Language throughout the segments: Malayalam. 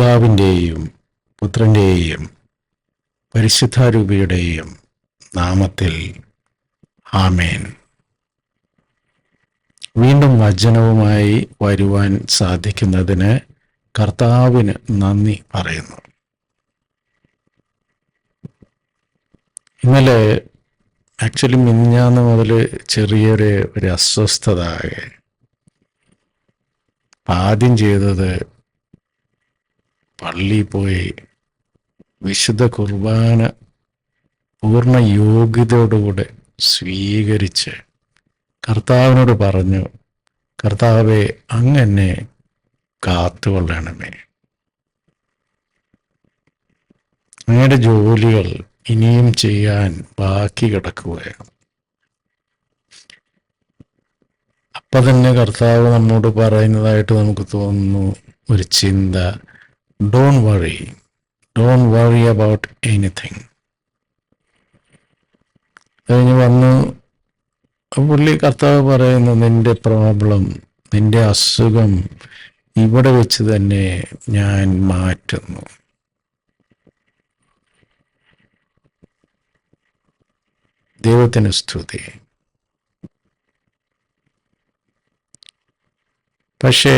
പിതാവിന്റെയും പുത്രന്റെയും പരിശുദ്ധാരൂപിയുടെയും നാമത്തിൽ ആമേൻ. വീണ്ടും വചനവുമായി വരുവാൻ സാധിക്കുന്നതിന് കർത്താവിന് നന്ദി പറയുന്നു. ഇന്നലെ ആക്ച്വലി മിനിഞ്ഞാന്ന് മുതൽ ചെറിയൊരു ഒരു അസ്വസ്ഥത. ആകെ ആദ്യം ചെയ്തത് പള്ളിയിൽ പോയി വിശുദ്ധ കുർബാന പൂർണ യോഗ്യതയോടുകൂടെ സ്വീകരിച്ച് കർത്താവിനോട് പറഞ്ഞു കർത്താവെ അങ്ങനെ കാത്തുകൊള്ളണമേ. അങ്ങയുടെ ജോലികൾ ഇനിയും ചെയ്യാൻ ബാക്കി കിടക്കുകയാണ്. അപ്പൊ തന്നെ കർത്താവ് നമ്മോട് പറയുന്നതായിട്ട് നമുക്ക് തോന്നുന്നു ഒരു ചിന്ത don't worry. Don't worry about anything. കഴിഞ്ഞ് വന്ന് പുള്ളി കർത്താവ് പറയുന്നു നിന്റെ പ്രോബ്ലം നിന്റെ അസുഖം ഇവിടെ വെച്ച് തന്നെ ഞാൻ മാറ്റുന്നു ദൈവത്തിന് സ്തുതി പക്ഷേ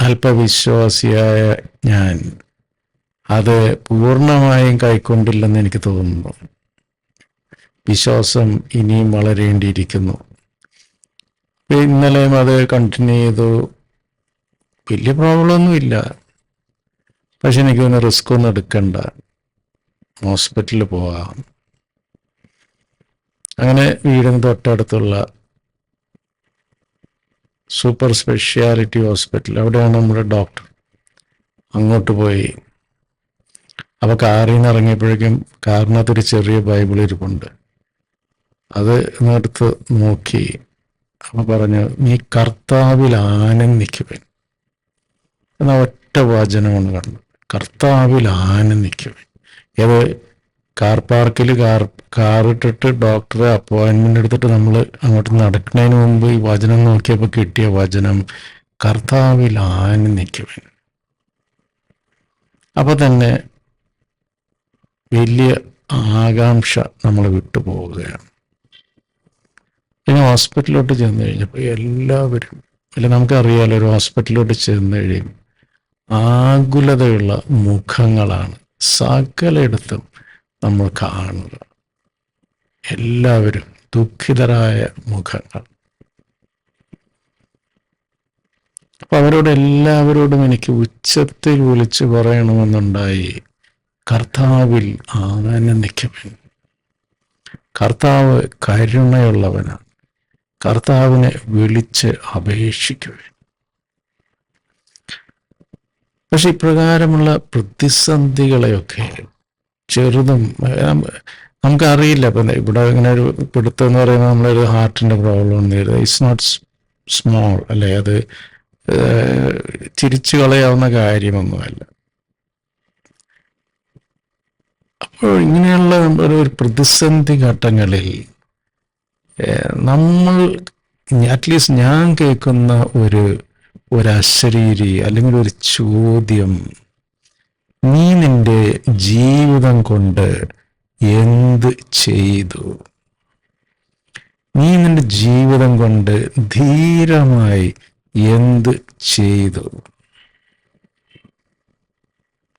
അല്പവിശ്വാസിയായ ഞാൻ അത് പൂർണമായും കൈക്കൊണ്ടില്ലെന്ന് എനിക്ക് തോന്നുന്നു. വിശ്വാസം ഇനിയും വളരേണ്ടിയിരിക്കുന്നു. ഇന്നലെയും അത് കണ്ടിന്യൂ ചെയ്തു. വലിയ പ്രോബ്ലം ഒന്നുമില്ല പക്ഷെ എനിക്ക് ഒന്ന് റിസ്ക് ഒന്നും എടുക്കണ്ട. ഹോസ്പിറ്റലിൽ പോവാം. അങ്ങനെ വീടിന് തൊട്ടടുത്തുള്ള സൂപ്പർ സ്പെഷ്യാലിറ്റി ഹോസ്പിറ്റൽ. അവിടെയാണ് നമ്മുടെ ഡോക്ടർ. അങ്ങോട്ട് പോയി. അപ്പോൾ കാറിൽ നിന്ന് ഇറങ്ങിയപ്പോഴേക്കും കാറിനകത്തൊരു ചെറിയ ബൈബിൾ ഇരിപ്പുണ്ട്. അത് എടുത്ത് നോക്കി. അപ്പം പറഞ്ഞു നീ കർത്താവിൽ ആനന്ദിക്കുവൻ. എന്ന ഒറ്റ വചനമാണ് കണ്ടത്. കർത്താവിൽ ആനന്ദിക്കുവൻ. ഏത് കാർ പാർക്കിൽ കാർ കാറിട്ടിട്ട് ഡോക്ടറെ അപ്പോയിൻമെന്റ് എടുത്തിട്ട് നമ്മൾ അങ്ങോട്ട് നടക്കുന്നതിന് മുമ്പ് ഈ വചനം നോക്കിയപ്പോൾ കിട്ടിയ വചനം കർത്താവിൽ ആനന്ദിക്കുവൻ അപ്പോൾ തന്നെ വലിയ ആകാംക്ഷ നമ്മൾ വിട്ടുപോവുകയാണ്. പിന്നെ ഹോസ്പിറ്റലിലോട്ട് ചെന്ന് കഴിഞ്ഞപ്പോൾ എല്ലാവരും അല്ല നമുക്കറിയാലോ ഒരു ഹോസ്പിറ്റലിലോട്ട് ചെന്ന് കഴിയും ആകുലതയുള്ള മുഖങ്ങളാണ്. സകലയിടത്തും നമ്മൾ കാണുക എല്ലാവരും ദുഃഖിതരായ മുഖങ്ങൾ. അപ്പൊ അവരോട് എല്ലാവരോടും എനിക്ക് ഉച്ചത്തിൽ വിളിച്ചു പറയണമെന്നുണ്ടായി കർത്താവിൽ ആനന്ദിക്കുവൻ കർത്താവ് കരുണയുള്ളവനാണ്. കർത്താവിനെ വിളിച്ച് അപേക്ഷിക്കുവൻ. പക്ഷെ ഇപ്രകാരമുള്ള പ്രതിസന്ധികളെയൊക്കെ ചെറുതും നമുക്കറിയില്ല. ഇപ്പം ഇവിടെ ഇങ്ങനെ ഒരു പിടുത്തം എന്ന് പറയുന്നത് നമ്മളൊരു ഹാർട്ടിന്റെ പ്രോബ്ലം ഇറ്റ്സ് നോട്ട് സ്മോൾ അല്ലെ? അത് ചിരിച്ചു കളയാവുന്ന കാര്യമൊന്നുമല്ല. അപ്പോൾ ഇങ്ങനെയുള്ള ഒരു പ്രതിസന്ധി ഘട്ടങ്ങളിൽ നമ്മൾ അറ്റ്ലീസ്റ്റ് ഞാൻ കേൾക്കുന്ന ഒരു ഒരു അശരീരി അല്ലെങ്കിൽ ഒരു ചോദ്യം നീ നിന്റെ ജീവിതം കൊണ്ട് എന്ത് ചെയ്തു? നീ നിന്റെ ജീവിതം കൊണ്ട് ധീരമായി എന്ത് ചെയ്തു?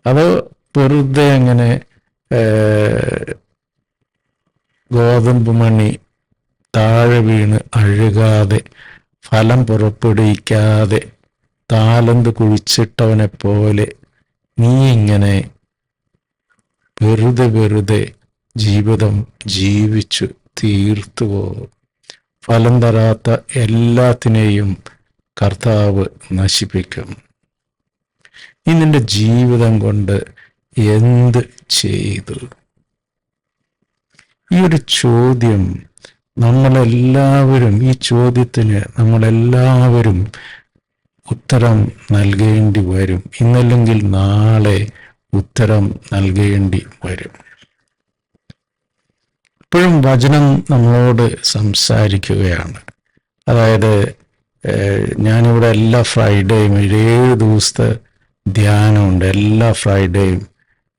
അത് വെറുതെ അങ്ങനെ ഗോതമ്പ് മണി താഴെ വീണ് അഴുകാതെ ഫലം പുറപ്പെടുവിക്കാതെ താലന്ത് കുഴിച്ചിട്ടവനെ പോലെ നീ ഇങ്ങനെ വെറുതെ വെറുതെ ജീവിതം ജീവിച്ചു തീർത്തുവോ? ഫലം തരാത്ത എല്ലാത്തിനെയും കർത്താവ് നശിപ്പിക്കും. നീ നിന്റെ ജീവിതം കൊണ്ട് എന്ത് ചെയ്തു? ഈ ഒരു ചോദ്യം നമ്മളെല്ലാവരും ഈ ചോദ്യത്തിന് നമ്മളെല്ലാവരും ഉത്തരം നൽകേണ്ടി വരും. ഇന്നല്ലെങ്കിൽ നാളെ ഉത്തരം നൽകേണ്ടി വരും. ഇപ്പോഴും വചനം നമ്മളോട് സംസാരിക്കുകയാണ്. അതായത് ഞാനിവിടെ എല്ലാ ഫ്രൈഡേയും ഏഴ് ദിവസത്തെ ധ്യാനമുണ്ട് എല്ലാ ഫ്രൈഡേയും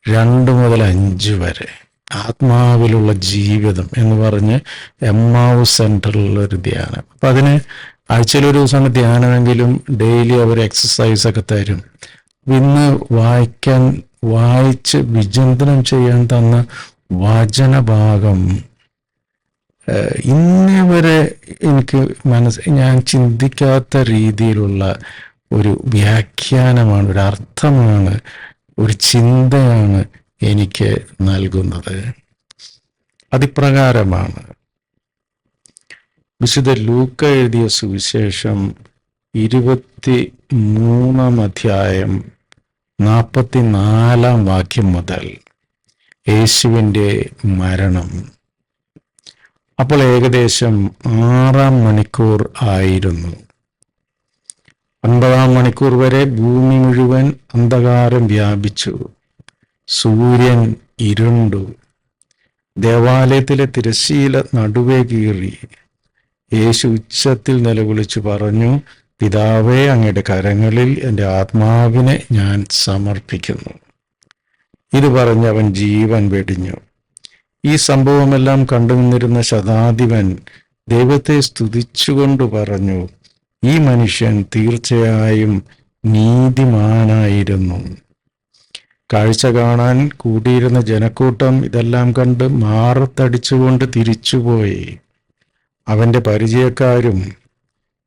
രണ്ട് മുതൽ അഞ്ച് വരെ. ആത്മാവിലുള്ള ജീവിതം എന്ന് പറഞ്ഞ് എമ്മാവ് സെന്ററിലുള്ള ഒരു ധ്യാനം. അപ്പം അതിന് ആഴ്ചയിൽ ഒരു ദിവസമാണ് ധ്യാനമെങ്കിലും ഡെയിലി അവർ എക്സസൈസ് ഒക്കെ തരും. ഇന്ന് വായിക്കാൻ വായിച്ച് വിചിന്തനം ചെയ്യാൻ തന്ന വചനഭാഗം ഭാഗം ഇന്നേ വരെ എനിക്ക് മനസ്സ് ഞാൻ ചിന്തിക്കാത്ത രീതിയിലുള്ള ഒരു വ്യാഖ്യാനമാണ് ഒരു അർത്ഥമാണ് ഒരു ചിന്തയാണ് എനിക്ക് നൽകുന്നത്. അതിപ്രകാരമാണ്. വിശുദ്ധ ലൂക്ക എഴുതിയ സുവിശേഷം ഇരുപത്തി മൂന്നാം അധ്യായം നാൽപ്പത്തിനാലാം വാക്യം മുതൽ യേശുവിന്റെ മരണം. അപ്പോൾ ഏകദേശം ആറാം മണിക്കൂർ ആയിരുന്നു. ഒൻപതാം മണിക്കൂർ വരെ ഭൂമി മുഴുവൻ അന്ധകാരം വ്യാപിച്ചു. സൂര്യൻ ഇരുണ്ടു. ദേവാലയത്തിലെ തിരശ്ശീല നടുവേ കീറി. യേശു ഉച്ചത്തിൽ നിലവിളിച്ചു പറഞ്ഞു പിതാവേ അങ്ങയുടെ കരങ്ങളിൽ എന്റെ ആത്മാവിനെ ഞാൻ സമർപ്പിക്കുന്നു. ഇത് പറഞ്ഞ് അവൻ ജീവൻ വെടിഞ്ഞു. ഈ സംഭവമെല്ലാം കണ്ടു നിന്നിരുന്ന ശതാധിപൻ ദൈവത്തെ സ്തുതിച്ചുകൊണ്ട് പറഞ്ഞു ഈ മനുഷ്യൻ തീർച്ചയായും നീതിമാനായിരുന്നു. കാഴ്ച കാണാൻ കൂടിയിരുന്ന ജനക്കൂട്ടം ഇതെല്ലാം കണ്ട് മാറത്തടിച്ചുകൊണ്ട് തിരിച്ചുപോയി. അവന്റെ പരിചയക്കാരും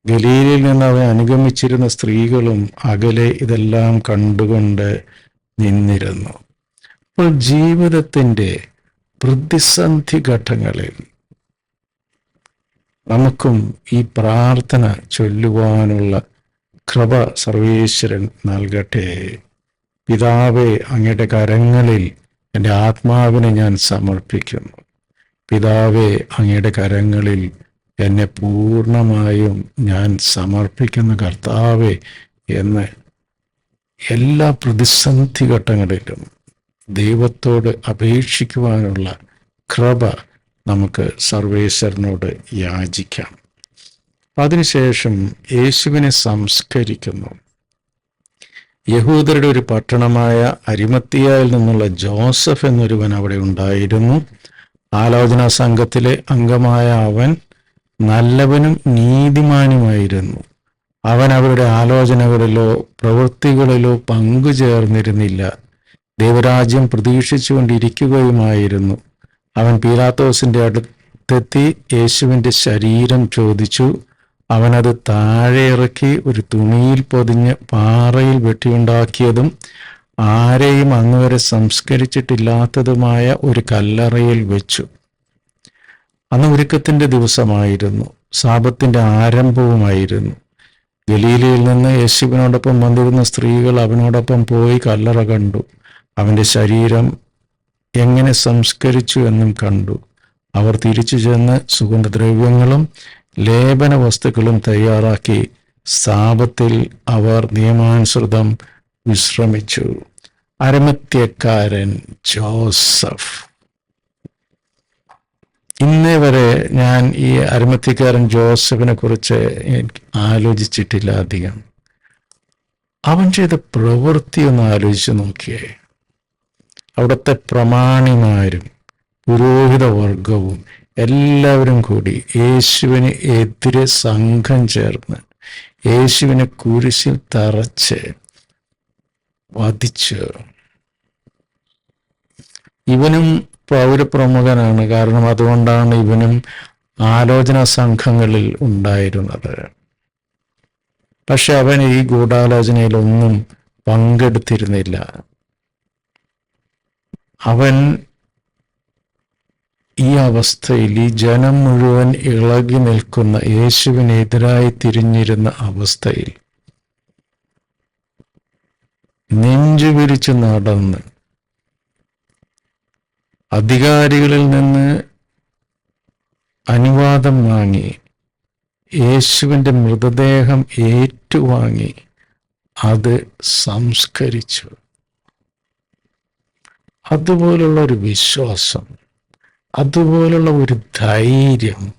ഗലീലിൽ നിന്ന് അവൻ അനുഗമിച്ചിരുന്ന സ്ത്രീകളും അകലെ ഇതെല്ലാം കണ്ടുകൊണ്ട് നിന്നിരുന്നു. അപ്പോൾ ജീവിതത്തിന്റെ പ്രതിസന്ധി ഘട്ടങ്ങളിൽ നമുക്കും ഈ പ്രാർത്ഥന ചൊല്ലുവാനുള്ള കൃപ സർവേശ്വരൻ നൽകട്ടെ. പിതാവെ അങ്ങയുടെ കരങ്ങളിൽ എന്റെ ആത്മാവിനെ ഞാൻ സമർപ്പിക്കുന്നു. പിതാവെ അങ്ങയുടെ കരങ്ങളിൽ എന്നെ പൂർണമായും ഞാൻ സമർപ്പിക്കുന്ന കർത്താവെ എന്ന് എല്ലാ പ്രതിസന്ധി ഘട്ടങ്ങളിലും ദൈവത്തോട് അപേക്ഷിക്കുവാനുള്ള കൃപ നമുക്ക് സർവേശ്വരനോട് യാചിക്കാം. അതിനുശേഷം യേശുവിനെ സംസ്കരിക്കുന്നു. യഹൂദരുടെ ഒരു പട്ടണമായ അരിമത്തിയായിൽ നിന്നുള്ള ജോസഫ് എന്നൊരുവൻ അവിടെ ഉണ്ടായിരുന്നു. ആലോചനാ സംഘത്തിലെ അംഗമായ അവൻ നല്ലവനും നീതിമാനുമായിരുന്നു. അവൻ അവരുടെ ആലോചനകളിലോ പ്രവൃത്തികളിലോ പങ്കുചേർന്നിരുന്നില്ല. ദൈവരാജ്യം പ്രതീക്ഷിച്ചുകൊണ്ടിരിക്കുകയുമായിരുന്നു. അവൻ പീലാത്തോസിന്റെ അടുത്തെത്തി യേശുവിന്റെ ശരീരം ചോദിച്ചു. അവനത് താഴെ ഇറക്കി ഒരു തുണിയിൽ പൊതിഞ്ഞ് പാറയിൽ വെട്ടിയുണ്ടാക്കിയതും ആരെയും അന്നുവരെ സംസ്കരിച്ചിട്ടില്ലാത്തതുമായ ഒരു കല്ലറയിൽ വെച്ചു. അന്ന് ഒരുക്കത്തിന്റെ ദിവസമായിരുന്നു. സാപത്തിന്റെ ആരംഭവുമായിരുന്നു. ഗലീലയിൽ നിന്ന് യേശുവിനോടൊപ്പം വന്നിരുന്ന സ്ത്രീകൾ അവനോടൊപ്പം പോയി കല്ലറ കണ്ടു. അവന്റെ ശരീരം എങ്ങനെ സംസ്കരിച്ചു എന്നും കണ്ടു. അവർ തിരിച്ചു ചെന്ന് സുഗന്ധദ്രവ്യങ്ങളും ലേപന വസ്തുക്കളും തയ്യാറാക്കി സാപത്തിൽ അവർ നിയമാനുസൃതം വിശ്രമിച്ചു. അരമത്യക്കാരൻ ജോസഫ്. ഇന്നേ വരെ ഞാൻ ഈ അരുമത്തിക്കാരൻ ജോസഫിനെ കുറിച്ച് ആലോചിച്ചിട്ടില്ല അധികം. അവൻ ചെയ്ത പ്രവൃത്തി ഒന്ന് ആലോചിച്ച് നോക്കിയേ. അവിടുത്തെ പ്രമാണിമാരും പുരോഹിത വർഗവും എല്ലാവരും കൂടി യേശുവിന് എതിരെ സംഘം ചേർന്ന് യേശുവിനെ കുരിശിൽ തറച്ച് വധിച്ചു. ഇവനും പൗരപ്രമുഖനാണ് കാരണം അതുകൊണ്ടാണ് ഇവനും ആലോചന സംഘങ്ങളിൽ ഉണ്ടായിരുന്നത്. പക്ഷെ അവൻ ഈ ഗൂഢാലോചനയിലൊന്നും പങ്കെടുത്തിരുന്നില്ല. അവൻ ഈ അവസ്ഥയിൽ ഈ ജനം മുഴുവൻ ഇളകി നിൽക്കുന്ന യേശുവിനെതിരായി തിരിഞ്ഞിരുന്ന അവസ്ഥയിൽ നെഞ്ചു വിരിച്ച് നടന്ന് അധികാരികളിൽ നിന്ന് അനുവാദം വാങ്ങി യേശുവിന്റെ മൃതദേഹം ഏറ്റുവാങ്ങി അത് സംസ്കരിച്ചു. അതുപോലുള്ള ഒരു വിശ്വാസം അതുപോലുള്ള ഒരു ധൈര്യം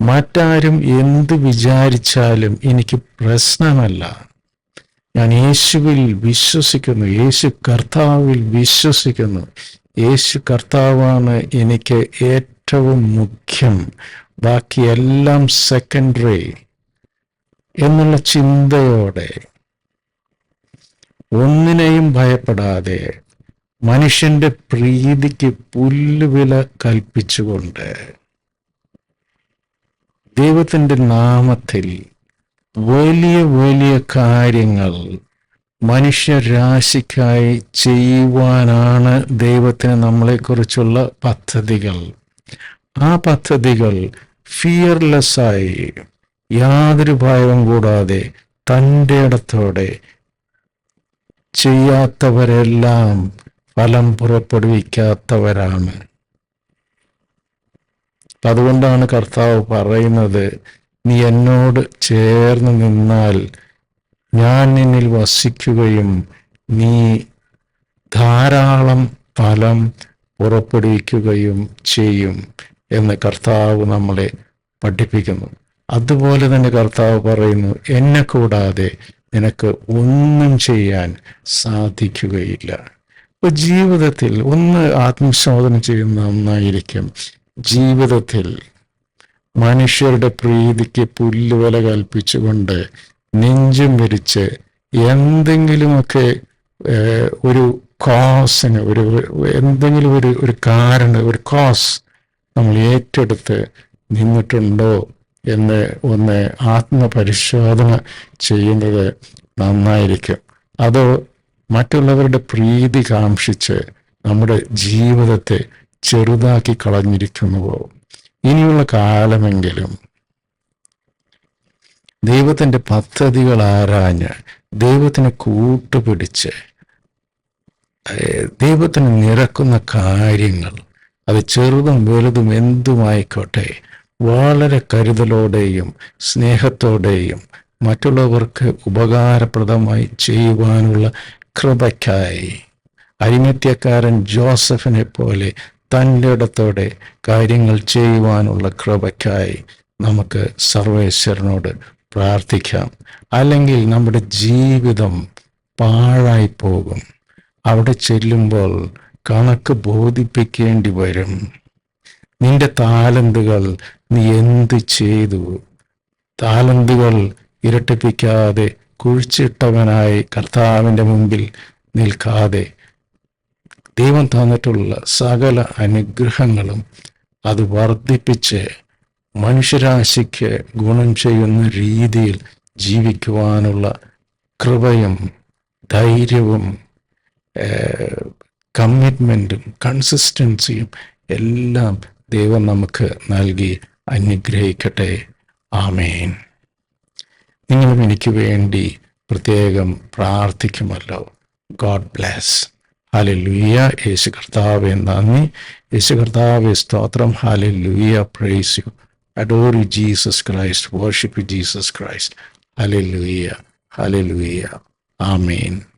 മറ്റാരും എന്ത് വിചാരിച്ചാലും എനിക്ക് പ്രശ്നമല്ല. ഞാൻ യേശുവിൽ വിശ്വസിക്കുന്നു യേശു കർത്താവിൽ വിശ്വസിക്കുന്നു യേശു കർത്താവാണ് എനിക്ക് ഏറ്റവും മുഖ്യം. ബാക്കിയെല്ലാം സെക്കൻഡറി എന്നുള്ള ചിന്തയോടെ. ഒന്നിനെയും ഭയപ്പെടാതെ മനുഷ്യന്റെ പ്രീതിക്ക് പുല്ലുവില കൽപ്പിച്ചുകൊണ്ട് ദൈവത്തിന്റെ നാമത്തിൽ വലിയ വലിയ കാര്യങ്ങൾ മനുഷ്യരാശിക്കായി ചെയ്യുവാനാണ് ദൈവത്തിന് നമ്മളെക്കുറിച്ചുള്ള പദ്ധതികൾ. ആ പദ്ധതികൾ ഫിയർലെസ്സായി യാതൊരു ഭയവും കൂടാതെ തന്റെ ഇടത്തോടെ ചെയ്യാത്തവരെല്ലാം ഫലം പുറപ്പെടുവിക്കാത്തവരാണ്. അതുകൊണ്ടാണ് കർത്താവ് പറയുന്നത് നീ എന്നോട് ചേർന്ന് നിന്നാൽ ഞാൻ നിന്നിൽ വസിക്കുകയും നീ ധാരാളം ഫലം പുറപ്പെടുവിക്കുകയും ചെയ്യും എന്ന് കർത്താവ് നമ്മളെ പഠിപ്പിക്കുന്നു. അതുപോലെ തന്നെ കർത്താവ് പറയുന്നു എന്നെ കൂടാതെ നിനക്ക് ഒന്നും ചെയ്യാൻ സാധിക്കുകയില്ല. ഇപ്പൊ ജീവിതത്തിൽ ഒന്ന് ആത്മശോധന ചെയ്യുന്ന ഒന്നായിരിക്കും ജീവിതത്തിൽ മനുഷ്യരുടെ പ്രീതിക്ക് പുല്ലുവല കൽപ്പിച്ചുകൊണ്ട് നെഞ്ചും വിരിച്ച് എന്തെങ്കിലുമൊക്കെ ഒരു കോസിന് ഒരു എന്തെങ്കിലും ഒരു ഒരു കാരണം ഒരു കോസ് നമ്മൾ ഏറ്റെടുത്ത് നിന്നിട്ടുണ്ടോ എന്ന് ഒന്ന് ആത്മപരിശോധന ചെയ്യുന്നത് നന്നായിരിക്കും. അതോ മറ്റുള്ളവരുടെ പ്രീതി കാംക്ഷിച്ച് നമ്മുടെ ജീവിതത്തെ ചെറുതാക്കി കളഞ്ഞിരിക്കുന്നുവോ? ഇനിയുള്ള കാലമെങ്കിലും ദൈവത്തിന്റെ പദ്ധതികൾ ആരാഞ്ഞ് ദൈവത്തിന് കൂട്ടുപിടിച്ച് ദൈവത്തിന് നിരക്കുന്ന കാര്യങ്ങൾ അത് ചെറുതും വലുതും എന്തുമായിക്കോട്ടെ വളരെ കരുതലോടെയും സ്നേഹത്തോടെയും മറ്റുള്ളവർക്ക് ഉപകാരപ്രദമായി ചെയ്യുവാനുള്ള കൃപയ്ക്കായി. അരിമത്യക്കാരൻ ജോസഫിനെ പോലെ തന്റെ ഇടത്തോടെ കാര്യങ്ങൾ ചെയ്യുവാനുള്ള കൃപയ്ക്കായി നമുക്ക് സർവേശ്വരനോട് പ്രാർത്ഥിക്കാം. അല്ലെങ്കിൽ നമ്മുടെ ജീവിതം പാഴായി പോകും. അവിടെ ചെല്ലുമ്പോൾ കണക്ക് ബോധിപ്പിക്കേണ്ടി വരും. നിന്റെ താലന്തുകൾ നീ എന്ത് ചെയ്തു? താലന്തുകൾ ഇരട്ടിപ്പിക്കാതെ കുഴിച്ചിട്ടവനായി കർത്താവിന്റെ മുമ്പിൽ നിൽക്കാതെ ദൈവം തന്നിട്ടുള്ള സകല അനുഗ്രഹങ്ങളും അത് വർദ്ധിപ്പിച്ച് മനുഷ്യരാശിക്ക് ഗുണം ചെയ്യുന്ന രീതിയിൽ ജീവിക്കുവാനുള്ള കൃപയും ധൈര്യവും കമ്മിറ്റ്മെന്റും കൺസിസ്റ്റൻസിയും എല്ലാം ദൈവം നമുക്ക് നൽകി അനുഗ്രഹിക്കട്ടെ. ആമേൻ. നിങ്ങളും എനിക്ക് വേണ്ടി പ്രത്യേകം പ്രാർത്ഥിക്കുമല്ലോ. ഗോഡ് ബ്ലാസ് ഹാലെ ലുയ്യ യേശു കർത്താവെ നന്ദി. യേശു കർത്താവെ സ്തോത്രം. ഹാലെ ലുയ്യ പ്രേസ്യൂ Adore Jesus Christ. Worship Jesus Christ. Hallelujah. Hallelujah. Amen.